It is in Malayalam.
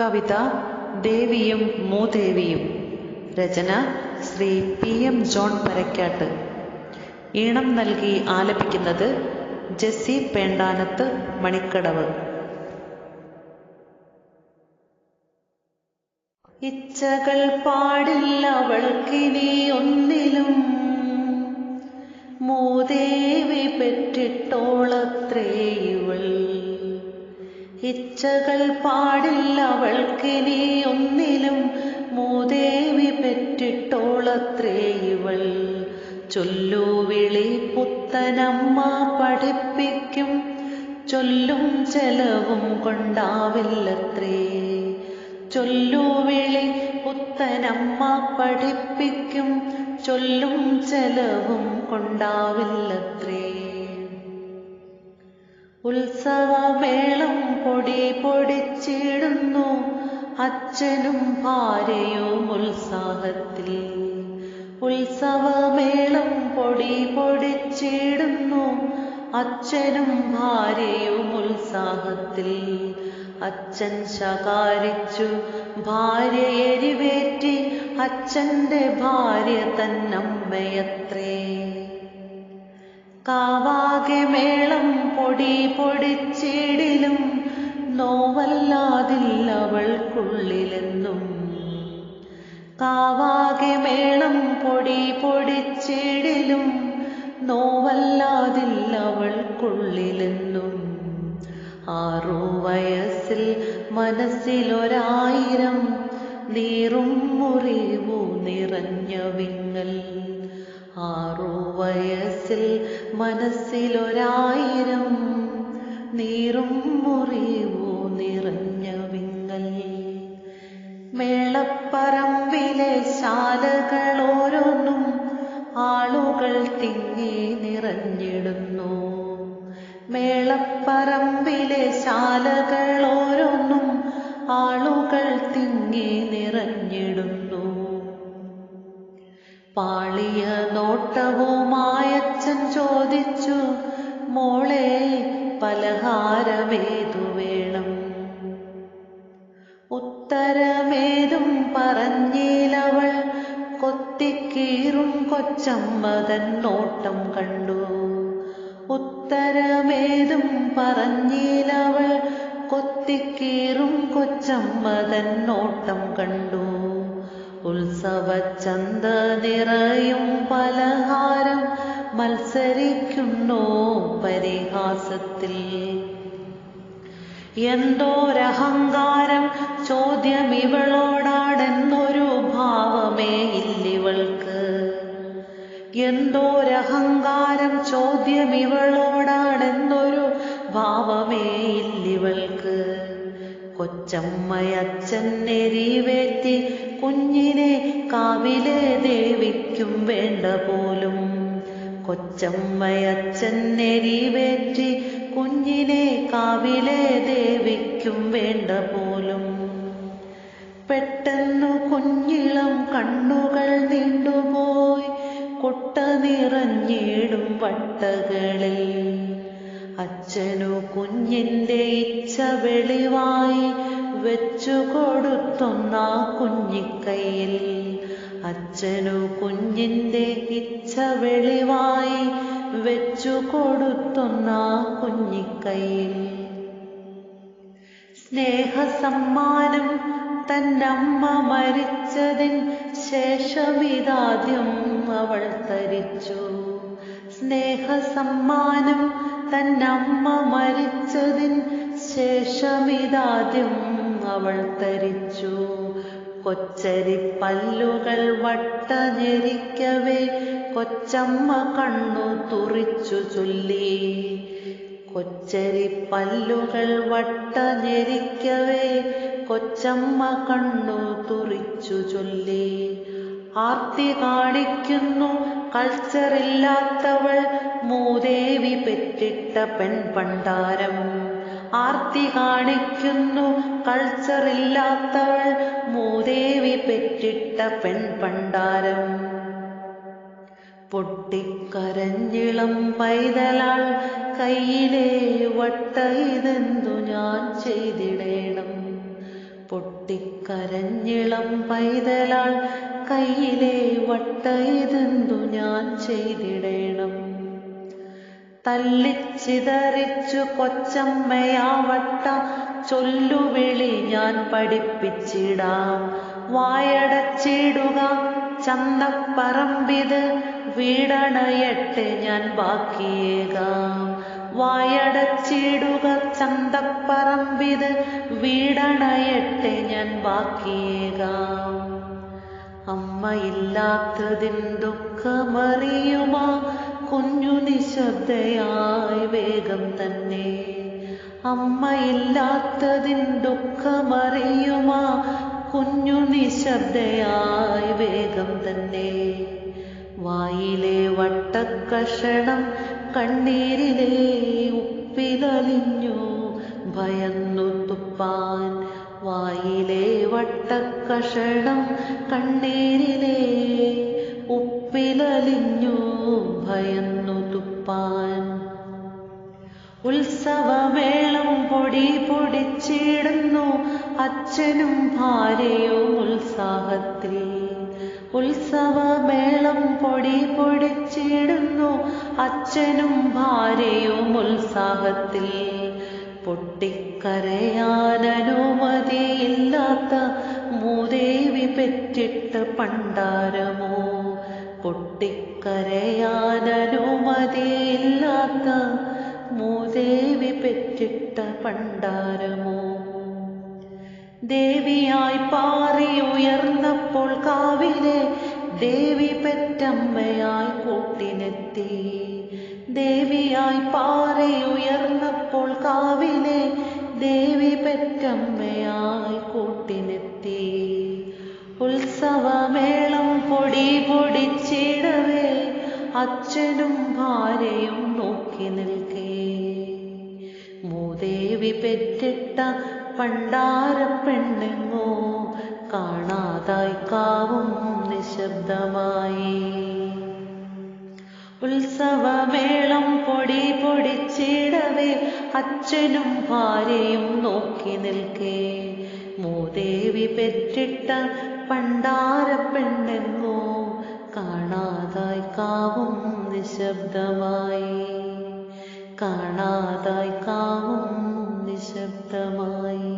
കവിത ദേവിയും മൂദേവിയും. രചന Shri P M John Parakkatt. ഈണം നൽകി ആലപിക്കുന്നത് ജെസ്സി പേണ്ടാനത്ത് മണിക്കടവ്. ഇച്ഛകൾ പാടില്ല അവൾക്കിനി ഒന്നിലും. മൂദേവി പെറ്റിട്ടോളത്രേ ഇവൾ. ഇച്ഛകൾ പാടില്ല നീ ഒന്നിലും. മൂദേവി പെറ്റിട്ടോളത്രേ ഇവൾ. ചൊല്ലുവിളി പുത്തനമ്മ പഠിപ്പിക്കും. ചൊല്ലും ചെലവും കൊണ്ടാവില്ലത്രേ. ചൊല്ലുവിളി പുത്തനമ്മ പഠിപ്പിക്കും. ചൊല്ലും ചെലവും കൊണ്ടാവില്ലത്രേ. ഉത്സവമേളം പൊടി പൊടിച്ചിടുന്നു. അച്ഛനും ഭാര്യയും ഉത്സാഹത്തിൽ ഉത്സവമേളം പൊടി പൊടിച്ചിടുന്നു. അച്ഛനും ഭാര്യയും ഉത്സാഹത്തിൽ അച്ഛൻ ശകാരിച്ചു ഭാര്യ എരിവേറ്റി അച്ഛന്റെ ഭാര്യ തന്നമ്മയത്രേ. കാവാകെ മേളം പൊടി പൊടിച്ചിടിലും നോവല്ലാതില്ലവൾക്കുള്ളിലെന്നും കാവാകെ മേളം പൊടി പൊടിച്ചിടിലും നോവല്ലാതില്ലവൾക്കുള്ളിലെന്നും ആറു വയസ്സിൽ മനസ്സിലൊരായിരം നീറും മുറിവു നിറഞ്ഞ വിങ്ങൽ. ആറു വയസ്സിൽ മനസ്സിലൊരായിരം നീറും മുറിവോ നിറഞ്ഞ വിങ്ങൽ. മേളപ്പറമ്പിലെ ശാലകൾ ഓരോന്നും ആളുകൾ തിങ്ങി നിറഞ്ഞിടുന്നു. മേളപ്പറമ്പിലെ ശാലകൾ ഓരോന്നും ആളുകൾ തിങ്ങി നിറഞ്ഞിടുന്നു. പാളിയ നോട്ടവുമായച്ഛൻ ചോദിച്ചു മോളെ പലഹാരമേതു വേണം? ഉത്തരമേതും പറഞ്ഞിലവൾ കൊത്തിക്കീറും കൊച്ചമ്മതൻ നോട്ടം കണ്ടു. ഉത്തരമേതും പറഞ്ഞിലവൾ കൊത്തിക്കീറും കൊച്ചമ്മതൻ നോട്ടം കണ്ടു. ഉത്സവ ചന്ത നിറയും പലഹാരം മത്സരിക്കുന്നു പരിഹാസത്തിൽ. എന്തോരഹങ്കാരം? ചോദ്യം ഇവളോടാടെന്നൊരു ഭാവമേ ഇല്ലിവൾക്ക് എന്തോരഹങ്കാരം? ചോദ്യം ഇവളോടാടെന്നൊരു ഭാവമേ ഇല്ലിവൾക്ക് കൊച്ചമ്മയച്ഛൻ നെരിവേറ്റി കുഞ്ഞിനെ കാവിലെ ദേവിക്കും വേണ്ട പോലും കൊച്ചമ്മയച്ഛൻ നെരിവേറ്റി കുഞ്ഞിനെ കാവിലെ ദേവിക്കും വേണ്ട പോലും. പെട്ടെന്നു കുഞ്ഞിളം കണ്ണുകൾ നീണ്ടുപോയി കൊട്ട നിറഞ്ഞിടും വട്ടകളിൽ. അച്ഛനു കുഞ്ഞിന്റെ ഇച്ഛ വെളിവായി വെച്ചു കൊടുത്തുന്ന കുഞ്ഞിക്കൈയിൽ. അച്ഛനു കുഞ്ഞിന്റെ ഇച്ഛ വെളിവായി വെച്ചു കൊടുത്തൊന്ന കുഞ്ഞിക്കൈയിൽ. സ്നേഹസമ്മാനം തന്നമ്മ മരിച്ചതിൻ ശേഷമിതാദ്യം അവൾ തരിച്ചു. സ്നേഹസമ്മാനം തന്നമ്മ മരിച്ചതിൻ ശേഷമിതാദ്യം അവൾ തരിച്ചു. കൊച്ചരി പല്ലുകൾ വട്ടഞ്ഞെരിക്കവേ കൊച്ചമ്മ കണ്ണു തുറിച്ചു ചൊല്ലി. കൊച്ചരി പല്ലുകൾ വട്ടഞ്ഞെരിക്കവേ കൊച്ചമ്മ കണ്ണു തുറിച്ചു ചൊല്ലി. ആർത്തി കാണിക്കുന്നു കൾച്ചറില്ലാത്തവൾ മൂദേവി പെറ്റിട്ട പെൺപണ്ടാരം. ആർത്തി കാണിക്കുന്നു. കൾച്ചറില്ലാത്തവൾ മൂദേവി പെറ്റിട്ട പെൺപണ്ടാരം. പൊട്ടിക്കരഞ്ഞിളം പൈതലാൾ കയ്യിലെ വട്ട ഇതെന്തു ഞാൻ ചെയ്തിടേണം. പൊട്ടിക്കരഞ്ഞിളം പൈതലാൾ കയ്യിലെ വട്ട ഇതെന്തു ഞാൻ ചെയ്തിടേണം. തല്ലിച്ചിതറിച്ചു കൊച്ചമ്മയാവട്ട. ചൊല്ലുവിളി ഞാൻ പഠിപ്പിച്ചിടാം. വായടച്ചിടുക ചന്തപ്പറമ്പിത് വീടണയട്ടെ ഞാൻ ബാക്കിയേകാം. വായടച്ചിടുക ചന്തപ്പറമ്പിത് വീടണയട്ടെ ഞാൻ ബാക്കിയേകാം. അമ്മയില്ലാത്തതിൻ ദുഃഖമറിയുമാ. കുഞ്ഞു നിശബ്ദയായി വേഗം തന്നെ. അമ്മയില്ലാത്തതിൻ ദുഃഖമറിയുമാ കുഞ്ഞു നിശബ്ദയായി വേഗം തന്നെ. വായിലെ വട്ടക്കഷണം കണ്ണീരിലെ ഉപ്പിലലിഞ്ഞു ഭയന്നു തുപ്പാൻ. വായിലെ വട്ടക്കഷണം കണ്ണീരിലെ ഉപ്പിലലിഞ്ഞു ഭയന്നു തുപ്പാൻ. ഉത്സവമേളം പൊടി പൊടിച്ചിടുന്നു അച്ഛനും ഭാര്യയും ഉത്സാഹത്തിൽ. ഉത്സവമേളം പൊടി പൊടിച്ചിടുന്നു അച്ഛനും ഭാര്യയും ഉത്സാഹത്തിൽ. പൊട്ടിക്കരയാൻ അനുമതിയില്ലാത്ത മൂദേവി പെറ്റിട്ട പണ്ടാരമോ? പൊട്ടിക്കരയാൻ അനുമതിയില്ലാത്ത മൂദേവി പെറ്റിട്ട പണ്ടാരമോ? ദേവിയായി പാറി ഉയർന്നപ്പോൾ കാവിലെ ദേവി പെറ്റമ്മയായി കൂട്ടിനെത്തി. ദേവിയായി പാറി ഉയർന്നപ്പോൾ കാവിലെ ദേവി പെറ്റമ്മയായി കൂട്ടിനെത്തി. ഉത്സവമേളം പൊടി പൊടിച്ചിടവേ അച്ഛനും ഭാര്യയും നോക്കി നിൽക്കേ. മൂദേവി പെറ്റിട്ട പണ്ടാര പെണ്ണെങ്ങോ കാണാതായി കാവും നിശബ്ദമായി. ഉത്സവമേളം പൊടി പൊടിച്ചിടവേ അച്ഛനും ഭാര്യയും നോക്കി നിൽക്കേ. മൂദേവി പെറ്റിട്ട പണ്ടാര പെണ്ണെങ്ങോ കാണാതായി കാവും നിശബ്ദമായി. കാണാതായി കാവും നിശബ്ദമായി.